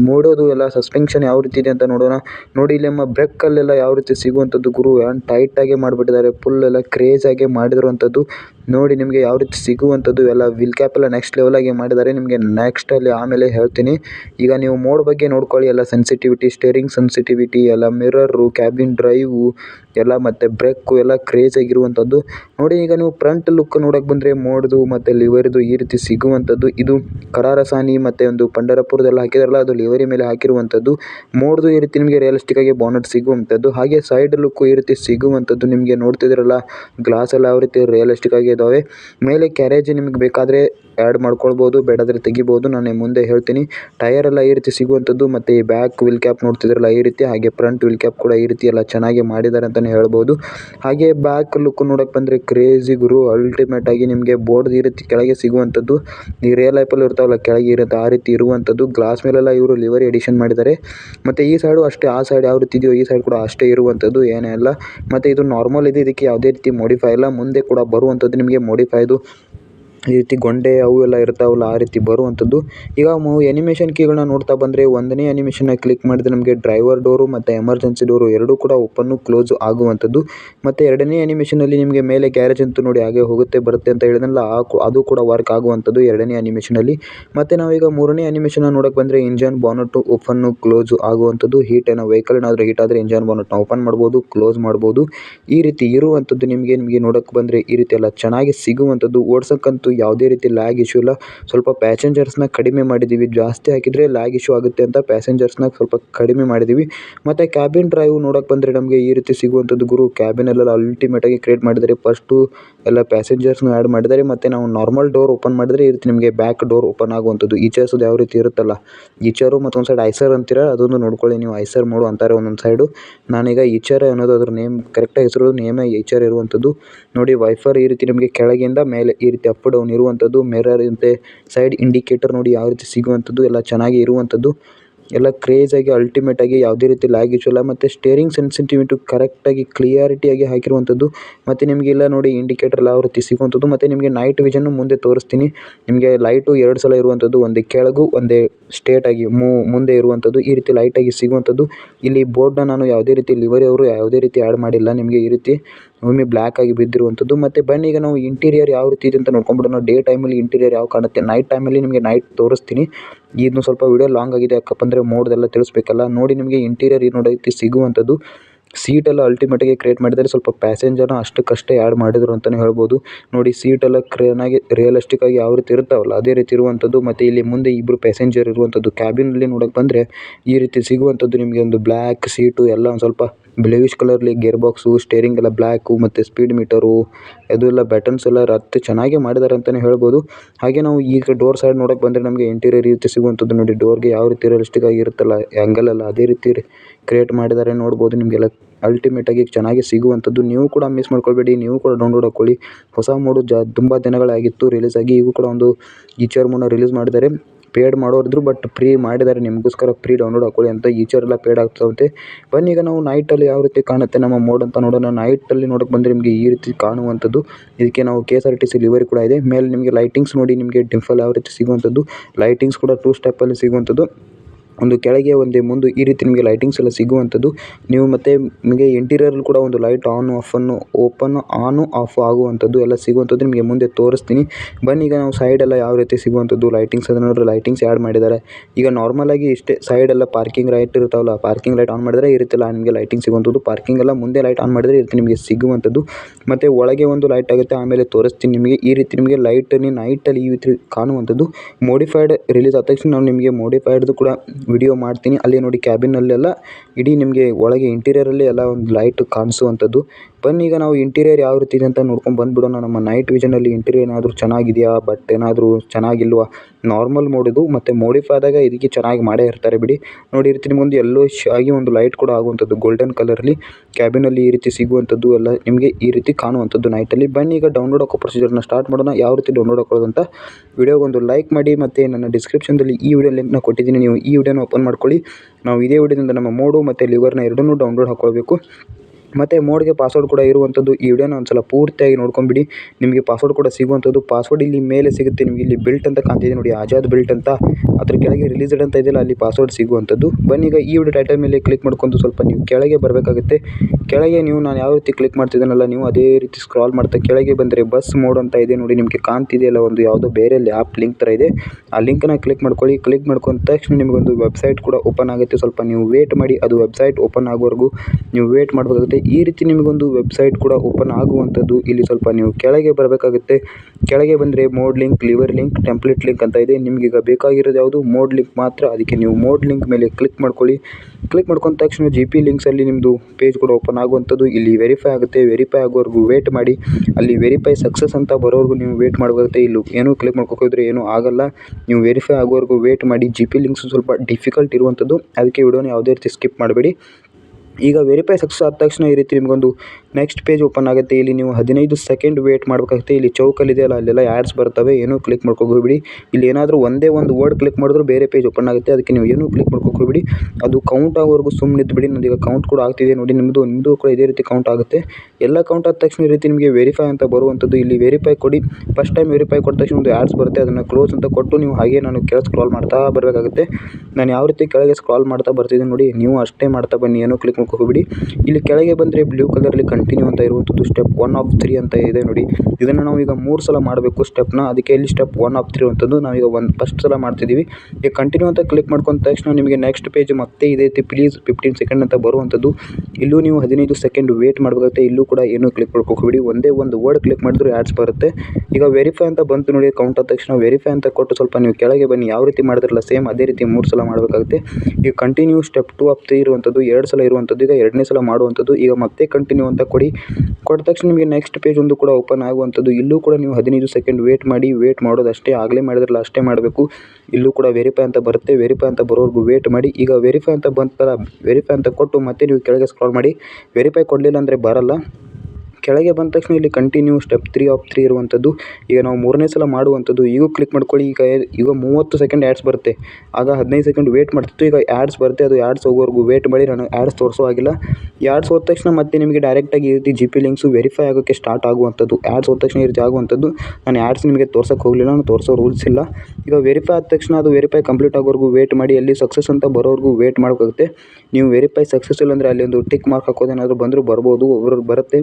Speaker 1: ಮೋಡೋದು ಎಲ್ಲ ಸಸ್ಪೆನ್ಷನ್ ಯಾವ ರೀತಿ ಇದೆ ಅಂತ ನೋಡೋಣ. ನೋಡಿ, ಇಲ್ಲಿ ನಮ್ಮ ಬ್ರೇಕಲ್ಲೆಲ್ಲ ಯಾವ ರೀತಿ ಸಿಗುವಂಥದ್ದು ಗುರು ಆ್ಯಂಡ್ ಟೈಟಾಗೆ ಮಾಡಿಬಿಟ್ಟಿದ್ದಾರೆ ಫುಲ್ ಎಲ್ಲ ಕ್ರೇಜಾಗೆ ಮಾಡಿರುವಂಥದ್ದು ನೋಡಿ ನಿಮಗೆ ಯಾವ ರೀತಿ ಸಿಗುವಂಥದ್ದು ಎಲ್ಲ ವಿಲ್ ಕ್ಯಾಪ್ ಎಲ್ಲ ನೆಕ್ಸ್ಟ್ ಲೆವೆಲಾಗಿ ಮಾಡಿದ್ದಾರೆ. ನಿಮಗೆ ನೆಕ್ಸ್ಟಲ್ಲಿ ಆಮೇಲೆ ಹೇಳ್ತೀನಿ. ಈಗ ನೀವು ಮೋಡ್ ಬಗ್ಗೆ ನೋಡ್ಕೊಳ್ಳಿ. ಎಲ್ಲ ಸೆನ್ಸಿಟಿವಿಟಿ ಸ್ಟೇರಿಂಗ್ ಸೆನ್ಸಿಟಿವಿಟಿ ಎಲ್ಲ ಮಿರರು ಕ್ಯಾಬಿನ್ ಡ್ರೈವು ಎಲ್ಲ ಮತ್ತು ಬ್ರೇಕು ಎಲ್ಲ ಕ್ರೇಜ್ ಆಗಿರುವಂಥದ್ದು. ನೋಡಿ ಈಗ ನೀವು ಫ್ರಂಟ್ ಲುಕ್ ನೋಡೋಕೆ ಬಂದರೆ ಮೋಡ್ದು ಮತ್ತು ಲಿವರ್ದು ಈ ರೀತಿ ಸಿಗುವಂಥದ್ದು. ಇದು ಕರಾರಸಾನಿ ಮತ್ತು ಒಂದು ಪಂಡರಪುರದೆಲ್ಲ ಹಾಕಿದಾರಲ್ಲ, ಅದು ಲಿವರಿ ಮೇಲೆ ಹಾಕಿರುವಂಥದ್ದು. ಮೋಡ್ದು ಈ ರೀತಿ ನಿಮಗೆ ರಿಯಲಿಸ್ಟಿಕ್ ಆಗಿ ಬಾನೆಟ್ ಸಿಗುವಂಥದ್ದು. ಹಾಗೆ ಸೈಡ್ ಲುಕ್ಕು ಈ ರೀತಿ ಸಿಗುವಂಥದ್ದು. ನಿಮಗೆ ನೋಡ್ತಿದ್ದೀರಲ್ಲ ಗ್ಲಾಸ್ ಎಲ್ಲ ಯಾವ ರೀತಿ ರಿಯಲಿಸ್ಟಿಕ್ ಆಗಿ ಇದ್ದಾವೆ ಮೇಲೆ ಕ್ಯಾರೇಜ್ ನಿಮಗೆ ಬೇಕಾದ್ರೆ ಆ್ಯಡ್ ಮಾಡ್ಕೊಳ್ಬೋದು, ಬೇಡಾದ್ರೆ ತೆಗಿಬೋದು. ನಾನು ಮುಂದೆ ಹೇಳ್ತೀನಿ. ಟೈರ್ ಎಲ್ಲ ಈ ರೀತಿ ಸಿಗುವಂಥದ್ದು ಮತ್ತು ಈ ಬ್ಯಾಕ್ ವಿಲ್ ಕ್ಯಾಪ್ ನೋಡ್ತಿದ್ರಲ್ಲ, ಈ ರೀತಿ, ಹಾಗೆ ಫ್ರಂಟ್ ವಿಲ್ ಕ್ಯಾಪ್ ಕೂಡ ಈ ರೀತಿ ಎಲ್ಲ ಚೆನ್ನಾಗಿ ಮಾಡಿದ್ದಾರೆ ಅಂತಲೇ ಹೇಳ್ಬೋದು. ಹಾಗೆ ಬ್ಯಾಕ್ ಲುಕ್ ನೋಡೋಕೆ ಬಂದರೆ ಕ್ರೇಜಿ ಗುರು. ಅಲ್ಟಿಮೇಟ್ ಆಗಿ ನಿಮಗೆ ಬೋರ್ಡ್ ಈ ರೀತಿ ಕೆಳಗೆ ಸಿಗುವಂಥದ್ದು. ಈ ರಿಯಲ್ ಲೈಫಲ್ಲಿ ಇರ್ತಾವಲ್ಲ, ಕೆಳಗೆ ಇರುತ್ತೆ ಆ ರೀತಿ ಇರುವಂಥದ್ದು. ಗ್ಲಾಸ್ ಮೇಲೆಲ್ಲ ಇವರು ಲಿವರಿ ಎಡಿಷನ್ ಮಾಡಿದ್ದಾರೆ. ಮತ್ತು ಈ ಸೈಡು ಅಷ್ಟೇ, ಆ ಸೈಡ್ ಯಾವ ರೀತಿ ಇದೆಯೋ ಈ ಸೈಡ್ ಕೂಡ ಅಷ್ಟೇ ಇರುವಂಥದ್ದು, ಏನೇ ಇಲ್ಲ. ಮತ್ತು ಇದು ನಾರ್ಮಲ್ ಇದೆ, ಇದಕ್ಕೆ ಯಾವುದೇ ರೀತಿ ಮೋಡಿಫೈ ಇಲ್ಲ. ಮುಂದೆ ಕೂಡ ಬರುವಂಥದ್ದು ನಿಮಗೆ ಮಾಡಿಫೈದು ಈ ರೀತಿ ಗೊಂಡೆ ಅವು ಎಲ್ಲ ಇರ್ತಾವಲ್ಲ ಆ ರೀತಿ ಬರುವಂಥದ್ದು. ಈಗ ಮೂ ಎನಿಮೇಷನ್ ಕೀಗಳನ್ನ ನೋಡ್ತಾ ಬಂದರೆ ಒಂದನೇ ಅನಿಮೇಷನ್ನ ಕ್ಲಿಕ್ ಮಾಡಿದ್ರೆ ನಮಗೆ ಡ್ರೈವರ್ ಡೋರು ಮತ್ತು ಎಮರ್ಜೆನ್ಸಿ ಡೋರು ಎರಡೂ ಕೂಡ ಓಪನ್ನು ಕ್ಲೋಸು ಆಗುವಂಥದ್ದು. ಮತ್ತು ಎರಡನೇ ಅನಿಮೇಷನಲ್ಲಿ ನಿಮಗೆ ಮೇಲೆ ಗ್ಯಾರೇಜ್ ಅಂತೂ ನೋಡಿ ಹಾಗೆ ಹೋಗುತ್ತೆ, ಬರುತ್ತೆ ಅಂತ ಹೇಳಿದ್ನಲ್ಲ, ಆ ಅದು ಕೂಡ ವರ್ಕ್ ಆಗುವಂಥದ್ದು ಎರಡನೇ ಅನಿಮೇಷನಲ್ಲಿ ಮತ್ತು ನಾವೀಗ ಮೂರನೇ ಅನಿಮೇಷನ್ನ ನೋಡೋಕೆ ಬಂದರೆ ಇಂಜನ್ ಬಾನಟು ಓಪನ್ನು ಕ್ಲೋಸು ಆಗುವಂಥದ್ದು. ಹೀಟ್ ಏನೋ ವೆಹಿಕಲ್ ಏನಾದರೂ ಹೀಟ್ ಆದರೆ ಇಂಜನ್ ಬಾನಟ್ನ ಓಪನ್ ಮಾಡ್ಬೋದು ಕ್ಲೋಸ್ ಮಾಡ್ಬೋದು. ಈ ರೀತಿ ಇರುವಂಥದ್ದು ನಿಮಗೆ ನಿಮಗೆ ನೋಡೋಕೆ ಬಂದರೆ ಈ ರೀತಿ ಎಲ್ಲ ಚೆನ್ನಾಗಿ ಸಿಗುವಂಥದ್ದು. ಓಡ್ಸೋಕ್ಕಂತೂ ಯಾವುದೇ ರೀತಿ ಲ್ಯಾಗ್ ಇಶ್ಯೂ ಇಲ್ಲ. ಸ್ವಲ್ಪ ಪ್ಯಾಸೆಂಜರ್ಸ್ನ ಕಡಿಮೆ ಮಾಡಿದ್ದೀವಿ ಜಾಸ್ತಿ ಹಾಕಿದರೆ ಲ್ಯಾಗ್ ಇಶ್ಯೂ ಆಗುತ್ತೆ ಅಂತ ಪ್ಯಾಸೆಂಜರ್ಸ್ನ ಸ್ವಲ್ಪ ಕಡಿಮೆ ಮಾಡಿದ್ದೀವಿ ಮತ್ತು ಕ್ಯಾಬಿನ್ ಡ್ರೈವ್ ನೋಡೋಕೆ ಬಂದರೆ ನಮಗೆ ಈ ರೀತಿ ಸಿಗುವಂಥದ್ದು ಗುರು ಕ್ಯಾಬಿನಲ್ಲೆಲ್ಲ ಅಲ್ಟಿಮೇಟಾಗಿ ಕ್ರಿಯೇಟ್ ಮಾಡಿದ್ದಾರೆ. ಫಸ್ಟು ಎಲ್ಲ ಪ್ಯಾಸೆಂಜರ್ಸ್ನ ಆ್ಯಡ್ ಮಾಡಿದ್ದಾರೆ. ಮತ್ತು ನಾವು ನಾರ್ಮಲ್ ಡೋರ್ ಓಪನ್ ಮಾಡಿದರೆ ಈ ರೀತಿ ನಿಮಗೆ ಬ್ಯಾಕ್ ಡೋರ್ ಓಪನ್ ಆಗುವಂಥದ್ದು. ಈಚರ್ಸದು ಯಾವ ರೀತಿ ಇರುತ್ತಲ್ಲ. ಈಚರು ಮತ್ತು ಒಂದು ಸೈಡ್ ಐಸರ್ ಅಂತೀರ? ಅದೊಂದು ನೋಡ್ಕೊಳ್ಳಿ. ನೀವು ಐಸರ್ ಮೋಡು ಅಂತಾರೆ ಒಂದೊಂದು ಸೈಡು ನಾನೀಗ ಈಚರ್ ಅನ್ನೋದು ಅದ್ರ ನೇಮ್ ಕರೆಕ್ಟಾಗಿ ಹೆಸರು, ನೇಮೇ ಈಚರ್ ಇರುವಂಥದ್ದು. ನೋಡಿ ವೈಫರ್ ಈ ರೀತಿ ನಿಮಗೆ ಕೆಳಗಿಂದ ಮೇಲೆ ಈ ರೀತಿ ಅಪ್ ಡೌನ್ ಇರುವಂಥದ್ದು ಮಿರರ್ ಇರುತ್ತೆ ಸೈಡ್ ಇಂಡಿಕೇಟರ್ ನೋಡಿ ಯಾವ ರೀತಿ ಸಿಗುವಂತದ್ದು ಎಲ್ಲ ಚೆನ್ನಾಗಿ ಇರುವಂತದ್ದು ಎಲ್ಲ ಕ್ರೇಜ್ ಆಗಿ ಅಲ್ಟಿಮೇಟ್ ಆಗಿ ಯಾವುದೇ ರೀತಿ ಲ್ಯಾಗ್ ಇಶ್ಯೂ ಇಲ್ಲ. ಮತ್ತೆ ಸ್ಟೇರಿಂಗ್ ಸೆನ್ಸಿಟಿವಿಟಿ ಕರೆಕ್ಟಾಗಿ ಕ್ಲಿಯಾರಿಟಿಯಾಗಿ ಹಾಕಿರುವಂತದ್ದು ಮತ್ತೆ ನಿಮಗೆ ಇಲ್ಲ ನೋಡಿ ಇಂಡಿಕೇಟರ್ ಯಾವ ರೀತಿ ಸಿಗುವಂಥದ್ದು. ಮತ್ತೆ ನಿಮಗೆ ನೈಟ್ ವಿಷನ್ನು ಮುಂದೆ ತೋರಿಸ್ತೀನಿ. ನಿಮಗೆ ಲೈಟು ಎರಡು ಸಲ ಇರುವಂಥದ್ದು. ಒಂದೇ ಕೆಳಗೂ, ಒಂದೇ ಸ್ಟೇಟ್ ಆಗಿ ಮುಂದೆ ಇರುವಂಥದ್ದು. ಈ ರೀತಿ ಲೈಟಾಗಿ ಸಿಗುವಂಥದ್ದು. ಇಲ್ಲಿ ಬೋರ್ಡ್ನ ನಾನು ಯಾವುದೇ ರೀತಿ ಲಿವರಿ ಅವರು ಯಾವುದೇ ರೀತಿ ಆ್ಯಡ್ ಮಾಡಿಲ್ಲ ನಿಮಗೆ ಈ ರೀತಿ. ಒಮ್ಮೆ ಬ್ಲಾಕ್ ಆಗಿ ಬಿದ್ದಿರುವಂಥದ್ದು ಮತ್ತು ಬನ್ನಿ, ಈಗ ನಾವು ಇಂಟೀರಿಯರ್ ಯಾವ ರೀತಿ ಇದೆ ಅಂತ ನೋಡ್ಕೊಂಬಿಡೋಣ. ಡೇ ಟೈಮಲ್ಲಿ ಇಂಟೀರಿಯರ್ ಯಾವ ಕಾಣುತ್ತೆ? ನೈಟ್ ಟೈಮಲ್ಲಿ ನಿಮಗೆ ನೈಟ್ ತೋರಿಸ್ತೀನಿ. ಇದನ್ನು ಸ್ವಲ್ಪ ವಿಡಿಯೋ ಲಾಂಗ್ ಆಗಿದೆ. ಯಾಕಪ್ಪ ಅಂದರೆ ಮೋಡ್ದೆಲ್ಲ ತಿಳಿಸ್ಬೇಕಲ್ಲ. ನೋಡಿ ನಿಮಗೆ ಇಂಟೀರಿಯರ್ ಈ ಸಿಗುವಂತದ್ದು. ರೀತಿ ಸಿಗುವಂಥದ್ದು ಸೀಟೆಲ್ಲ ಅಲ್ಟಿಮೇಟಾಗಿ ಕ್ರಿಯೇಟ್ ಮಾಡಿದರೆ ಸ್ವಲ್ಪ ಪ್ಯಾಸೆಂಜರ್ನ ಅಷ್ಟಕ್ಕಷ್ಟೇ ಆ್ಯಡ್ ಮಾಡಿದರು ಅಂತಲೇ ಹೇಳ್ಬೋದು. ನೋಡಿ ಸೀಟೆಲ್ಲ ಕ್ರೇನಾಗಿ ರಿಯಲಿಸ್ಟಿಕ್ ಆಗಿ ಯಾವ ರೀತಿ ಇರ್ತಾವಲ್ಲ ಅದೇ ರೀತಿ ಇರುವಂಥದ್ದು ಮತ್ತು ಇಲ್ಲಿ ಮುಂದೆ ಇಬ್ಬರು ಪ್ಯಾಸೆಂಜರ್ ಇರುವಂಥದ್ದು ಕ್ಯಾಬಿನಲ್ಲಿ ನೋಡೋಕೆ ಬಂದರೆ ಈ ರೀತಿ ಸಿಗುವಂಥದ್ದು ನಿಮಗೆ ಒಂದು ಬ್ಲ್ಯಾಕ್ ಸೀಟು ಎಲ್ಲ ಒಂದು ಸ್ವಲ್ಪ ಬ್ಲೂಯಿಶ್ ಕಲರ್ಲಿ ಗೇರ್ ಬಾಕ್ಸು ಸ್ಟೇರಿಂಗ್ ಎಲ್ಲ ಬ್ಲ್ಯಾಕು ಮತ್ತು ಸ್ಪೀಡ್ ಮೀಟರು ಅದು ಎಲ್ಲ ಬಟನ್ಸ್ ಎಲ್ಲ ರತ್ತು ಚೆನ್ನಾಗೇ ಮಾಡಿದ್ದಾರೆ ಅಂತಲೇ ಹೇಳ್ಬೋದು. ಹಾಗೆ ನಾವು ಈಗ ಡೋರ್ ಸೈಡ್ ನೋಡೋಕೆ ಬಂದರೆ ನಮಗೆ ಇಂಟೀರಿಯರ್ ಈ ರೀತಿ ಸಿಗುವಂಥದ್ದು ನೋಡಿ ಡೋರ್ಗೆ ಯಾವ ರೀತಿ ರಿಯಲಿಸ್ಟಿಕ್ ಆಗಿ ಇರುತ್ತಲ್ಲ ಆ್ಯಂಗಲ್ ಎಲ್ಲ ಅದೇ ರೀತಿ ಕ್ರಿಯೇಟ್ ಮಾಡಿದ್ದಾರೆ ನೋಡ್ಬೋದು, ನಿಮಗೆಲ್ಲ ಅಲ್ಟಿಮೇಟಾಗಿ ಚೆನ್ನಾಗಿ ಸಿಗುವಂಥದ್ದು. ನೀವು ಕೂಡ ಮಿಸ್ ಮಾಡ್ಕೊಳ್ಬೇಡಿ, ನೀವು ಕೂಡ ಡೌನ್ಲೋಡ್ ಹಾಕ್ಕೊಳ್ಳಿ. ಹೊಸ ಮೂಡು ಜ ತುಂಬ ದಿನಗಳಾಗಿತ್ತು ರಿಲೀಸಾಗಿ ಇವು ಕೂಡ ಒಂದು ಈಚರ್ ಮೋಡ್ನ ರಿಲೀಸ್ ಮಾಡಿದ್ದಾರೆ. ಪೇಯ್ಡ್ ಮಾಡೋರಿದ್ರು ಬಟ್ ಫ್ರೀ ಮಾಡಿದ್ದಾರೆ. ನಿಮಗೋಸ್ಕರ ಫ್ರೀ ಡೌನ್ಲೋಡ್ ಹಾಕ್ಕೊಳ್ಳಿ ಅಂತ ಈಚರೆಲ್ಲ ಎಲ್ಲ ಪೇಯ್ಡ್ ಆಗ್ತಾವಂತೆ. ಬನ್ನಿ ಈಗ ನಾವು ನೈಟಲ್ಲಿ ಯಾವ ರೀತಿ ಕಾಣುತ್ತೆ ನಮ್ಮ ಮೋಡ್ ಅಂತ ನೋಡೋಣ. ನೈಟಲ್ಲಿ ನೋಡೋಕೆ ಬಂದರೆ ನಿಮಗೆ ಈ ರೀತಿ ಕಾಣುವಂಥದ್ದು. ಇದಕ್ಕೆ ನಾವು K S R T C livery ಕೂಡ ಇದೆ. ಮೇಲೆ ನಿಮಗೆ ಲೈಟಿಂಗ್ಸ್ ನೋಡಿ ನಿಮಗೆ ಡಿಂಪಲ್ ಯಾವ ರೀತಿ ಸಿಗುವಂಥದ್ದು. ಲೈಟಿಂಗ್ಸ್ ಕೂಡ ಟೂ ಸ್ಟೆಪ್ಪಲ್ಲಿ ಸಿಗುವಂಥದ್ದು. ಒಂದು ಕೆಳಗೆ ಒಂದು ಮುಂದೆ ಈ ರೀತಿ ನಿಮಗೆ ಲೈಟಿಂಗ್ಸ್ ಎಲ್ಲ ಸಿಗುವಂಥದ್ದು. ನೀವು ಮತ್ತು ನಿಮಗೆ ಇಂಟೀರಿಯರಲ್ಲಿ ಕೂಡ ಒಂದು ಲೈಟ್ ಆನ್ ಆಫನ್ನು ಓಪನ್ ಆನು ಆಫ್ ಆಗುವಂಥದ್ದು ಎಲ್ಲ ಸಿಗುವಂಥದ್ದು ನಿಮಗೆ ಮುಂದೆ ತೋರಿಸ್ತೀನಿ. ಬನ್ನಿ, ಈಗ ನಾವು ಸೈಡೆಲ್ಲ ಯಾವ ರೀತಿ ಸಿಗುವಂಥದ್ದು ಲೈಟಿಂಗ್ಸ್ ಅದನ್ನ ನೋಡಿದ್ರೆ ಲೈಟಿಂಗ್ಸ್ ಆ್ಯಡ್ ಮಾಡಿದ್ದಾರೆ. ಈಗ ನಾರ್ಮಲಾಗಿ ಇಷ್ಟೇ ಸೈಡೆಲ್ಲ ಪಾರ್ಕಿಂಗ್ ಲೈಟ್ ಇರ್ತಾವಲ್ಲ ಪಾರ್ಕಿಂಗ್ ಲೈಟ್ ಆನ್ ಮಾಡಿದರೆ ಈ ರೀತಿ ಎಲ್ಲ ನಿಮಗೆ ಲೈಟಿಂಗ್ ಸಿಗುವಂಥದ್ದು. ಪಾರ್ಕಿಂಗ್ ಎಲ್ಲ ಮುಂದೆ ಲೈಟ್ ಆನ್ ಮಾಡಿದರೆ ಈ ರೀತಿ ನಿಮಗೆ ಸಿಗುವಂಥದ್ದು. ಮತ್ತು ಒಳಗೆ ಒಂದು ಲೈಟ್ ಆಗುತ್ತೆ, ಆಮೇಲೆ ತೋರಿಸ್ತೀನಿ ನಿಮಗೆ. ಈ ರೀತಿ ನಿಮಗೆ ಲೈಟ್ ನೈಟಲ್ಲಿ ಈ ರೀತಿ ಕಾಣುವಂಥದ್ದು. ಮೋಡಿಫೈಡ್ ರಿಲೀಸ್ ಆದ ತಕ್ಷಣ ನಾವು ನಿಮಗೆ ಮೋಡಿಫೈಡ್ದು ಕೂಡ ವಿಡಿಯೋ ಮಾಡ್ತೀನಿ. ಅಲ್ಲಿ ನೋಡಿ ಕ್ಯಾಬಿನ್ ಕ್ಯಾಬಿನಲ್ಲೆಲ್ಲ ಇಡೀ ನಿಮಗೆ ಒಳಗೆ ಇಂಟೀರಿಯರ್ ಅಲ್ಲಿ ಎಲ್ಲ ಒಂದು ಲೈಟ್ ಕಾಣಿಸುವಂಥದ್ದು. ಬನ್ನಿ, ಈಗ ನಾವು ಇಂಟೀರಿಯರ್ ಯಾವ ರೀತಿ ಇದೆ ಅಂತ ನೋಡ್ಕೊಂಡು ಬಂದ್ಬಿಡೋಣ. ನಮ್ಮ ನೈಟ್ ವಿಷನಲ್ಲಿ ಇಂಟೀರಿಯರ್ ಏನಾದರೂ ಚೆನ್ನಾಗಿದೆಯಾ? ಬಟ್ ಏನಾದರೂ ಚೆನ್ನಾಗಿಲ್ವಾ? ನಾರ್ಮಲ್ ಮೋಡಿದು ಮತ್ತು ಮೋಡಿಫೈ ಆದಾಗ ಇದಕ್ಕೆ ಚೆನ್ನಾಗಿ ಮಾಡೇ ಇರ್ತಾರೆ ಬಿಡಿ. ನೋಡಿ, ಈ ರೀತಿ ಯೆಲ್ಲೋಯಿಶ್ ಆಗಿ ಒಂದು ಲೈಟ್ ಕೂಡ ಆಗುವಂಥದ್ದು ಗೋಲ್ಡನ್ ಕಲರಲ್ಲಿ ಕ್ಯಾಬಿನಲ್ಲಿ ಈ ರೀತಿ ಸಿಗುವಂಥದ್ದು ಎಲ್ಲ ನಿಮಗೆ ಈ ರೀತಿ ಕಾಣುವಂಥದ್ದು ನೈಟಲ್ಲಿ ಬನ್ನಿ, ಈಗ ಡೌನ್ಲೋಡ್ ಹಾಕೋ ಪ್ರೊಸೀಜರ್ನ ಸ್ಟಾರ್ಟ್ ಮಾಡೋಣ. ಯಾವ ರೀತಿ ಡೌನ್ಲೋಡ್ ಹಾಕೋದು ಅಂತ ವಿಡಿಯೋಗೊಂದು ಲೈಕ್ ಮಾಡಿ, ಮತ್ತು ನನ್ನ ಡಿಸ್ಕ್ರಿಪ್ಷನ್ದಲ್ಲಿ ಈ ವಿಡಿಯೋ ಲಿಂಕ್ನ ಕೊಟ್ಟಿದ್ದೀನಿ. ನೀವು ಈ ವಿಡಿಯೋನ ಓಪನ್ ಮಾಡ್ಕೊಳ್ಳಿ. ನಾವು ಇದೇ ವಿಡಿಯೋದಿಂದ ನಮ್ಮ ಮೋಡು ಮತ್ತು ಲಿವರ್ನ ಎರಡನ್ನೂ ಡೌನ್ಲೋಡ್ ಹಾಕ್ಕೊಳ್ಬೇಕು ಮತ್ತು ಮೋಡ್ಗೆ ಪಾಸ್ವರ್ಡ್ ಕೂಡ ಇರುವಂಥದ್ದು ಈ ವಿಡಿಯೋನ ಒಂದು ಸಲ ಪೂರ್ತಿಯಾಗಿ ನೋಡ್ಕೊಂಬಿಡಿ. ನಿಮಗೆ ಪಾಸ್ವರ್ಡ್ ಕೂಡ ಸಿಗುವಂಥದ್ದು ಪಾಸ್ವರ್ಡ್ ಇಲ್ಲಿ ಮೇಲೆ ಸಿಗುತ್ತೆ. ನಿಮಗೆ ಇಲ್ಲಿ ಬಿಲ್ಟ್ ಅಂತ ಕಾಣ್ತಿದೆ ನೋಡಿ, ಆಜಾದ್ ಬಿಲ್ಟ್ ಅಂತ. ಅದ್ರ ಕೆಳಗೆ ರಿಲೀಸ್ಡ್ ಅಂತ ಇದೆಯಲ್ಲ, ಅಲ್ಲಿ ಪಾಸ್ವರ್ಡ್ ಸಿಗುವಂಥದ್ದು ಬನ್ನಿ ಈಗ ಈ ವಿಡಿಯೋ ಟೈಟಲ್ ಮೇಲೆ ಕ್ಲಿಕ್ ಮಾಡ್ಕೊಂಡು ಸ್ವಲ್ಪ ನೀವು ಕೆಳಗೆ ಬರಬೇಕಾಗುತ್ತೆ. ಕೆಳಗೆ ನೀವು ನಾನು ಯಾವ ರೀತಿ ಕ್ಲಿಕ್ ಮಾಡ್ತಿದ್ದೀನಲ್ಲ, ನೀವು ಅದೇ ರೀತಿ ಸ್ಕ್ರಾಲ್ ಮಾಡ್ತಾ ಕೆಳಗೆ ಬಂದರೆ ಬಸ್ ಮೋಡ್ ಅಂತ ಇದೆ ನೋಡಿ, ನಿಮಗೆ ಕಾಣ್ತಿದೆಯಲ್ಲ ಒಂದು ಯಾವುದೋ ಬೇರೆ ಆ್ಯಪ್ ಲಿಂಕ್ ಥರ ಇದೆ. ಆ ಲಿಂಕನ್ನು ಕ್ಲಿಕ್ ಮಾಡ್ಕೊಳ್ಳಿ. ಕ್ಲಿಕ್ ಮಾಡ್ಕೊಂಡ ತಕ್ಷಣ ನಿಮಗೊಂದು ವೆಬ್ಸೈಟ್ ಕೂಡ ಓಪನ್ ಆಗುತ್ತೆ. ಸ್ವಲ್ಪ ನೀವು ವೇಟ್ ಮಾಡಿ, ಅದು ವೆಬ್ಸೈಟ್ ಓಪನ್ ಆಗೋವರೆಗೂ ನೀವು ವೇಟ್ ಮಾಡಬೇಕಾಗುತ್ತೆ. ಈ ರೀತಿ ನಿಮಗೊಂದು ವೆಬ್ಸೈಟ್ ಕೂಡ ಓಪನ್ ಆಗುವಂಥದ್ದು ಇಲ್ಲಿ ಸ್ವಲ್ಪ ನೀವು ಕೆಳಗೆ ಬರಬೇಕಾಗುತ್ತೆ. ಕೆಳಗೆ ಬಂದರೆ mode link lever link template link ಅಂತ ಇದೆ. ನಿಮಗೀಗ ಬೇಕಾಗಿರೋದು ಯಾವುದು? ಮೋಡ್ ಲಿಂಕ್ ಮಾತ್ರ. ಅದಕ್ಕೆ ನೀವು ಮೋಡ್ ಲಿಂಕ್ ಮೇಲೆ ಕ್ಲಿಕ್ ಮಾಡ್ಕೊಳ್ಳಿ. ಕ್ಲಿಕ್ ಮಾಡ್ಕೊಂಡ ತಕ್ಷಣ ಜಿ ಪಿ ಲಿಂಕ್ಸಲ್ಲಿ ನಿಮ್ಮದು ಪೇಜ್ ಕೂಡ ಓಪನ್ ಆಗುವಂಥದ್ದು. ಇಲ್ಲಿ ವೆರಿಫೈ ಆಗುತ್ತೆ. ವೆರಿಫೈ ಆಗೋವರೆಗೂ ವೇಟ್ ಮಾಡಿ. ಅಲ್ಲಿ ವೆರಿಫೈ ಸಕ್ಸಸ್ ಅಂತ ಬರೋವರೆಗೂ ನೀವು ವೇಟ್ ಮಾಡಬೇಕಾಗುತ್ತೆ ಇಲ್ಲೂ ಏನೂ ಕ್ಲಿಕ್ ಮಾಡ್ಕೋದ್ರೆ ಏನೂ ಆಗಲ್ಲ. ನೀವು ವೆರಿಫೈ ಆಗೋವರೆಗೂ ವೇಟ್ ಮಾಡಿ. ಜಿ ಪಿ ಲಿಂಕ್ಸ್ ಸ್ವಲ್ಪ ಡಿಫಿಕಲ್ಟ್ ಇರುವಂಥದ್ದು. ಅದಕ್ಕೆ ವಿಡಿಯೋನ ಯಾವುದೇ ರೀತಿ ಸ್ಕಿಪ್ ಮಾಡಬೇಡಿ. ಈಗ ವೆರಿಫೈ ಸಕ್ಸಸ್ ಆದ ತಕ್ಷಣ ಈ ರೀತಿ ನಿಮಗೊಂದು ನೆಕ್ಸ್ಟ್ ಪೇಜ್ ಓಪನ್ ಆಗುತ್ತೆ. ಇಲ್ಲಿ ನೀವು ಹದಿನೈದು ಸೆಕೆಂಡ್ ವೇಟ್ ಮಾಡಬೇಕಾಗುತ್ತೆ. ಇಲ್ಲಿ ಚೌಕಲ್ಲಿದೆಯಲ್ಲ ಅಲ್ಲೆಲ್ಲ ಆ್ಯಡ್ಸ್ ಬರ್ತವೆ. ಏನೂ ಕ್ಲಿಕ್ ಮಾಡ್ಕೋಕೆ ಹೋಗಬೇಡಿ. ಇಲ್ಲಿ ಏನಾದರೂ ಒಂದೇ ಒಂದು ವರ್ಡ್ ಕ್ಲಿಕ್ ಮಾಡಿದ್ರು ಬೇರೆ ಪೇಜ್ ಓಪನ್ ಆಗುತ್ತೆ. ಅದಕ್ಕೆ ನೀವು ಏನೂ ಕ್ಲಿಕ್ ಮಾಡ್ಕೋಕೆ ಹೋಗಬೇಡಿ. ಅದು ಕೌಂಟ್ ಆಗೋವರೆಗೂ ಸುಮ್ಮನೆ ಇದ್ಬಿಡಿ ನನಗೆ ಕೌಂಟ್ ಕೂಡ ಆಗ್ತಿದೆ ನೋಡಿ. ನಿಮ್ಮದು ನಿಮ್ಮದು ಕೂಡ ಇದೇ ರೀತಿ ಕೌಂಟ್ ಆಗುತ್ತೆ. ಎಲ್ಲ ಕೌಂಟ್ ಆದ ತಕ್ಷಣ ಈ ರೀತಿ ನಿಮಗೆ ವೆರಿಫೈ ಅಂತ ಬರುವಂಥದ್ದು ಇಲ್ಲಿ ವೆರಿಫೈ ಕೊಡಿ. ಫಸ್ಟ್ ಟೈಮ್ ವೆರಿಫೈ ಕೊಟ್ಟ ತಕ್ಷಣ ಒಂದು ಆ್ಯಡ್ಸ್ ಬರುತ್ತೆ. ಅದನ್ನು ಕ್ಲೋಸ್ ಅಂತ ಕೊಟ್ಟು ನೀವು ಹಾಗೆ ನಾನು ಕೆಳಗೆ ಸ್ಕ್ರಾಲ್ ಮಾಡ್ತಾ ಬರಬೇಕಾಗುತ್ತೆ. ನಾನು ಯಾವ ರೀತಿ ಕೆಳಗೆ ಸ್ಕ್ರಾಲ್ ಮಾಡ್ತಾ ಬರ್ತಿದ್ದೀನಿ ನೋಡಿ. ನೀವು ಅಷ್ಟೇ ಮಾಡ್ತಾ ಬನ್ನಿ. ಏನೂ ಕ್ಲಿಕ್ ಮಾಡ್ಕೋಕೆ ಹೋಗ್ಬೇಡಿ. ಇಲ್ಲಿ ಕೆಳಗೆ ಬಂದರೆ ಬ್ಲೂ ಕಲರಲ್ಲಿ ಕಂಟಿನ್ಯೂ ಅಂತ ಇರುವಂಥದ್ದು ಸ್ಟೆಪ್ ಒನ್ ಆಫ್ ತ್ರೀ ಅಂತ ಇದೆ ನೋಡಿ. ಇದನ್ನು ನಾವು ಈಗ ಮೂರು ಸಲ ಮಾಡಬೇಕು ಸ್ಟೆಪ್ನ ಅದಕ್ಕೆ ಇಲ್ಲಿ ಸ್ಟೆಪ್ ಒನ್ ಆಫ್ ತ್ರೀ ನಾವು ನಾವೀಗ ಒಂದು ಫಸ್ಟ್ ಸಲ ಮಾಡ್ತಿದ್ದೀವಿ ಈಗ ಕಂಟಿನ್ಯೂ ಅಂತ ಕ್ಲಿಕ್ ಮಾಡ್ಕೊಂಡ ತಕ್ಷಣ ನಿಮಗೆ ನೆಕ್ಸ್ಟ್ ಪೇಜ್ ಮತ್ತೆ ಇದೇ. ರೀತಿ ಪ್ಲೀಸ್ ಫಿಫ್ಟೀನ್ ಸೆಕೆಂಡ್ ಅಂತ ಬರುವಂಥದ್ದು. ಇಲ್ಲೂ ನೀವು ಹದಿನೈದು ಸೆಕೆಂಡ್ ವೇಟ್ ಮಾಡಬೇಕಾಗುತ್ತೆ. ಇಲ್ಲೂ ಕೂಡ ಏನೂ ಕ್ಲಿಕ್ ಮಾಡ್ಕೋಬೇಡಿ. ಒಂದೇ ಒಂದು ವರ್ಡ್ ಕ್ಲಿಕ್ ಮಾಡಿದ್ರು ಆ್ಯಡ್ಸ್ ಬರುತ್ತೆ. ಈಗ ವೆರಿಫೈ ಅಂತ ಬಂತು ನೋಡಿ ಕೌಂಟ್ ಆದ ತಕ್ಷಣ ವೆರಿಫೈ ಅಂತ ಕೊಟ್ಟು ಸ್ವಲ್ಪ ನೀವು ಕೆಳಗೆ ಬನ್ನಿ. ಯಾವ ರೀತಿ ಮಾಡಿದ್ರಲ್ಲ? ಸೇಮ್ ಅದೇ ರೀತಿ ಮೂರು ಸಲ ಮಾಡಬೇಕಾಗುತ್ತೆ. ಈಗ continue step two of three ಇರುವಂಥದ್ದು, ಎರಡು ಸಲ ಇರುವಂಥದ್ದು, ಈಗ ಎರಡನೇ ಸಲ ಮಾಡುವಂಥದ್ದು. ಈಗ ಮತ್ತೆ ಕಂಟಿನ್ಯೂ ಅಂತ ಕೊಡಿ. ಕೊಟ್ಟ ತಕ್ಷಣ ನಿಮಗೆ ನೆಕ್ಸ್ಟ್ ಪೇಜ್ ಒಂದು ಕೂಡ ಓಪನ್ ಆಗುವಂಥದ್ದು. ಇಲ್ಲೂ ಕೂಡ ನೀವು ಹದಿನೈದು ಸೆಕೆಂಡ್ ವೇಟ್ ಮಾಡಿ ವೇಟ್ ಮಾಡೋದಷ್ಟೇ ಆಗಲೇ ಮಾಡಿದ್ರಲ್ಲ ಅಷ್ಟೇ ಮಾಡಬೇಕು. ಇಲ್ಲೂ ಕೂಡ ವೆರಿಫೈ ಅಂತ ಬರುತ್ತೆ. ವೆರಿಫೈ ಅಂತ ಬರೋವರೆಗೂ ವೇಟ್ ಮಾಡಿ. ಈಗ ವೆರಿಫೈ ಅಂತ ಬಂತಲ್ಲ ವೆರಿಫೈ ಅಂತ ಕೊಟ್ಟು ಮತ್ತೆ ನೀವು ಕೆಳಗೆ ಸ್ಕ್ರಾಲ್ ಮಾಡಿ. ವೆರಿಫೈ ಕೊಡಲಿಲ್ಲ ಅಂದರೆ ಬರಲ್ಲ. ಕೆಳಗೆ ಬಂದ ತಕ್ಷಣ ಇಲ್ಲಿ continue step three of three ಇರುವಂಥದ್ದು. ಈಗ ನಾವು ಮೂರನೇ ಸಲ ಮಾಡುವಂಥದ್ದು, ಈಗ ಕ್ಲಿಕ್ ಮಾಡ್ಕೊಳ್ಳಿ. ಈಗ ಈಗ ಮೂವತ್ತು ಸೆಕೆಂಡ್ ಆ್ಯಡ್ಸ್ ಬರುತ್ತೆ. ಆಗ ಹದಿನೈದು ಸೆಕೆಂಡ್ ವೇಟ್ ಮಾಡ್ತಿತ್ತು. ಈಗ ಆ್ಯಡ್ಸ್ ಬರುತ್ತೆ. ಅದು ಆ್ಯಡ್ಸ್ ಹೋಗೋವರೆಗೂ ವೇಟ್ ಮಾಡಿ ನಾನು ಆ್ಯಡ್ಸ್ ತೋರಿಸೋ ಆಗಿಲ್ಲ ಆ್ಯಡ್ಸ್ ಹೋದ ತಕ್ಷಣ ಮತ್ತೆ ನಿಮಗೆ ಡೈರೆಕ್ಟಾಗಿ ಈ ರೀತಿ ಜಿ ಪಿ ಲಿಂಕ್ಸು ವೆರಿಫೈ ಆಗೋಕ್ಕೆ ಸ್ಟಾರ್ಟ್ ಆಗುವಂಥದ್ದು. ಆ್ಯಡ್ಸ್ ಹೋದ ತಕ್ಷಣ ಈ ರೀತಿ ಆಗುವಂಥದ್ದು. ನಾನು ಆ್ಯಡ್ಸ್ ನಿಮಗೆ ತೋರ್ಸೋಕ್ಕೆ ಹೋಗಲಿಲ್ಲ. ನಾನು ತೋರಿಸೋ ರೂಲ್ಸ್ ಇಲ್ಲ. ಈಗ ವೆರಿಫೈ ಆದ ತಕ್ಷಣ ಅದು ವೆರಿಫೈ ಕಂಪ್ಲೀಟ್ ಆಗೋವರೆಗೂ ವೇಟ್ ಮಾಡಿ. ಅಲ್ಲಿ ಸಕ್ಸಸ್ ಅಂತ ಬರೋವರೆಗೂ ವೇಟ್ ಮಾಡೋಕ್ಕಾಗುತ್ತೆ ನೀವು ವೆರಿಫೈ ಸಕ್ಸಸ್ ಇಲ್ಲ ಅಂದರೆ ಅಲ್ಲಿ ಒಂದು ಟಿಕ್ ಮಾರ್ಕ್ ಹಾಕೋದೇನಾದರೂ ಬಂದರೂ ಬರ್ಬೋದು. ಒಬ್ಬರು ಬರುತ್ತೆ.